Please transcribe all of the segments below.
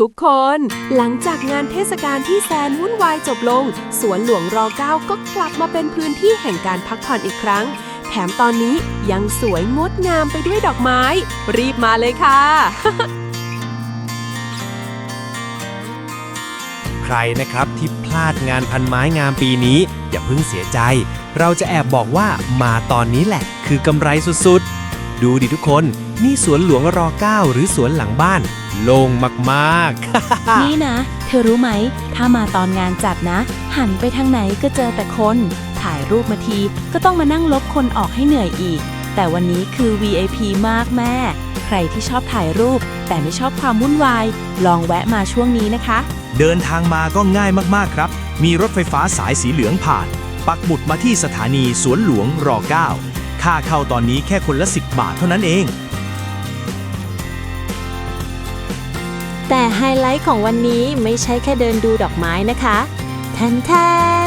ทุกคน หลังจากงานเทศกาลที่แสนวุ่นวายจบลง สวนหลวงรอเก้าก็กลับมาเป็นพื้นที่แห่งการพักผ่อนอีกครั้ง แถมตอนนี้ยังสวยงดงามไปด้วยดอกไม้ รีบมาเลยค่ะ ใครนะครับที่พลาดงานพันไม้งามปีนี้ อย่าเพิ่งเสียใจ เราจะแอบบอกว่ามาตอนนี้แหละ คือกำไรสุดๆ ดูดิทุกคน นี่สวนหลวงรอเก้าหรือสวนหลังบ้าน โล่งมากๆ นี่นะ เธอรู้ไหม ถ้ามาตอนงานจัดนะ หันไปทางไหนก็เจอแต่คน ถ่ายรูปมาทีก็ต้องมานั่งลบคนออกให้เหนื่อยอีก แต่วันนี้คือ VIP มากแม่ ใครที่ชอบถ่ายรูป แต่ไม่ชอบความวุ่นวาย ลองแวะมาช่วงนี้นะคะ เดินทางมาก็ง่ายมากๆครับ มีรถไฟฟ้าสายสีเหลืองผ่าน ปักหมุดมาที่สถานีสวนหลวงร9 ค่าเข้าตอนนี้แค่คนละ 10 บาทเท่านั้นเอง แต่ไฮไลท์ของวันนี้ไม่ใช่แค่เดินดูดอกไม้นะคะแทนแท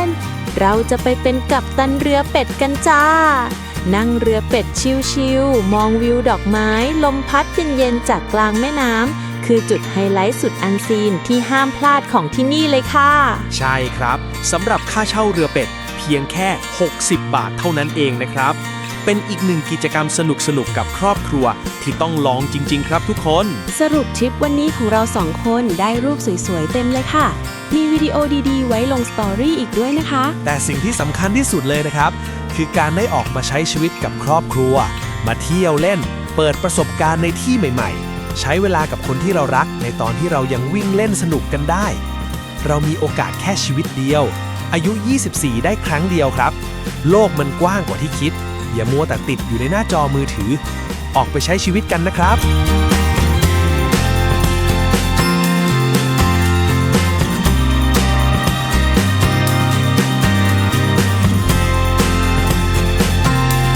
นๆเราจะไปเป็นกัปตันเรือเป็ดกันจ้า นั่งเรือเป็ดชิวๆมองวิวดอกไม้ ลมพัดเย็นๆจากกลางแม่น้ำคือจุดไฮไลท์สุดอันซีนที่ห้ามพลาดของที่นี่เลยค่ะ ใช่ครับสำหรับค่าเช่าเรือเป็ด เพียงแค่ 60 บาทเท่านั้นเองนะครับ เป็นอีกหนึ่งกิจกรรมสนุกๆกับครอบครัว ที่ต้องลองจริง ๆ ครับทุกคน สรุปทริปวันนี้ของเราสองคนได้รูปสวย ๆ เต็มเลยค่ะ มีวิดีโอดีๆ ไว้ลงสตอรี่อีกด้วยนะคะ แต่สิ่งที่สำคัญที่สุดเลยนะครับ คือการได้ออกมาใช้ชีวิตกับครอบครัว มาเที่ยวเล่น เปิดประสบการณ์ในที่ใหม่ ๆ ใช้เวลากับคนที่เรารักในตอนที่เรายังวิ่งเล่นสนุกกันได้ เรามีโอกาสแค่ชีวิตเดียว อายุ 24 ได้ครั้งเดียวครับ โลกมันกว้างกว่าที่คิด อย่ามัวแต่ติดอยู่ในหน้าจอมือถือ ออกไปใช้ชีวิตกันนะครับ